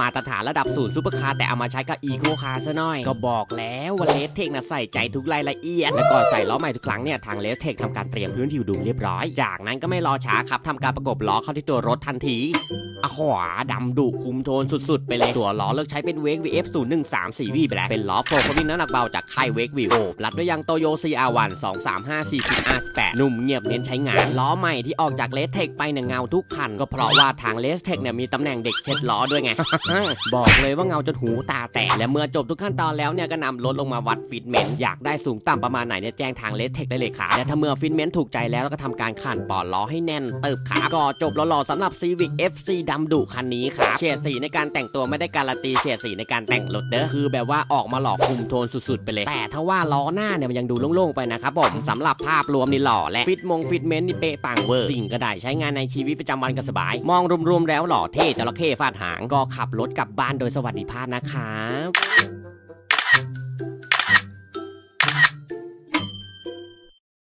มาตรฐานระดับศูนย์ซูเปอร์คาร์แต่เอามาใช้กับอีโคคาร์ซะหน่อย ก็บอกแล้วว่าเลสเทคนะใส่ใจทุกรายละเอียด และก่อนใส่ล้อใหม่ทุกครั้งเนี่ยทางเลสเทคทำการเตรียมพื้นผิวดูเรียบร้อย จากนั้นก็ไม่รอช้าครับทำการประกบล้อเข้าที่ตัวรถทันทีอขวาดำดุคุมโทนสุดๆ ไปเลยตัวล้อเลือกใช้เป็นเวก VF 0 1 3 4 V ไปแล้วเป็นล้อโฟล์วิ่งน้ำหนักเบาจากค่ายเวกวิโอบรัดด้วยยางโตโย CR1 2 3 5 4 0 R8 นุ่มเงียบเน้นใช้งานล้อใหม่ที่ออกจากเลสเทคไปเนี่ยเงาทุกคันก็เพราะว่าทางเลสเทคเนี่ยมีตำแหน่งเด็กเช็ดล้อด้วยไงบอกเลยว่าเงาจนหูตาแตกและเมื่อจบทุกขั้นตอนแล้วเนี่ยก็นำรถลงมาวัดฟิตเมนต์อยากได้สูงต่ำประมาณไหนเนี่ยแจ้งทางเลสเทคได้เลยครับและถ้าเมื่อฟิตเมนต์ถูกใจแล้วก็ทำการขันปอดล้อให้แน่นเติบขาก็จบหล่อๆสำหรับ Civic FC ดำดุคันนี้ครับเฉดสีในการแต่งตัวไม่ได้การันตีเฉดสีในการแต่งรถเด้อคือแบบว่าออกมาหลอกคุมโทนสุดๆไปเลย แต่ถ้าว่าล้อหน้าเนี่ยมันยังดูโล่งๆไปนะครับผมสำหรับภาพรวมนี่หล่อและฟิตมงฟิตเมนต์นี่เป๊ะปังเวอร์สิ่งก็ได้ใช้งานในชีวิตประจำวันก็สบาย มองรวมๆแล้วหล่อเท่จระเข้ฟาดหางก็ขับรถกลับบ้านโดยสวัสดิภาพนะครับ